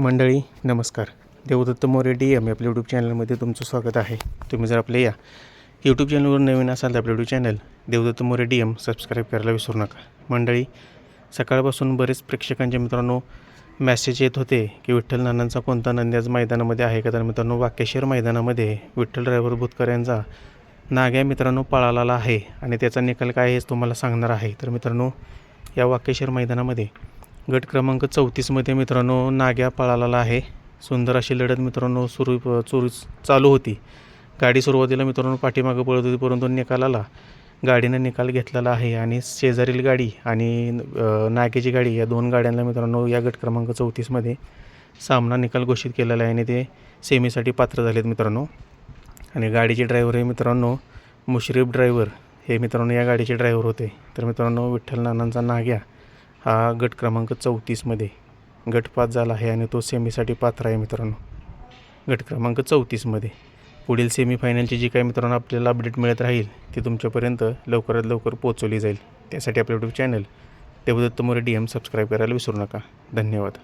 मंडळी नमस्कार. Devdatta More D M आपल्या यूट्यूब चॅनलमध्ये तुमचं स्वागत आहे. तुम्ही जर आपल्या या यूट्यूब चॅनलवर नवीन असाल तर आपलं YouTube channel Devdatta More D M subscribe करायला विसरू नका. मंडळी सकाळपासून बरेच प्रेक्षकांच्या मित्रांनो मॅसेज येत होते की विठ्ठल नानांचा कोणता नंद्याज मैदानामध्ये आहे का? तर मित्रांनो वाकेश्वर मैदानामध्ये विठ्ठल ड्रायव्हर भूतकर यांचा नाग्या मित्रांनो पळालेला आहे. आणि त्याचा निकाल काय हेच तुम्हाला सांगणार आहे. तर मित्रांनो या वाकेश्वर मैदानामध्ये गट क्रमांक चौतीसमध्ये मित्रांनो नाग्या पळालेला आहे. सुंदर अशी लढत मित्रांनो सुरू सुरू चालू होती. गाडी सुरुवातीला मित्रांनो पाठीमागं पळत होती परंतु निकालाला गाडीनं निकाल घेतलेला आहे आणि शेजारील गाडी आणि नाग्याची गाडी या दोन गाड्यांना मित्रांनो या गट क्रमांक चौतीसमध्ये सामना निकाल घोषित केलेला आहे आणि ते सेमीसाठी पात्र झालेत मित्रांनो. आणि गाडीचे ड्रायव्हर हे मित्रांनो मुश्रीफ ड्रायव्हर हे मित्रांनो या गाडीचे ड्रायव्हर होते. तर मित्रांनो विठ्ठल नानांचा नाग्या हा गट क्रमांक चौतीसमध्ये गट पास झाला आहे आणि तो सेमीसाठी पात्र आहे मित्रांनो. गट क्रमांक चौतीसमध्ये पुढील सेमीफायनलची जी काही मित्रांनो आपल्याला अपडेट मिळत राहील ती तुमच्यापर्यंत लवकरात लवकर पोहोचवली जाईल. त्यासाठी आपलं YouTube channel Devdatta More D M subscribe करायला विसरू नका. धन्यवाद.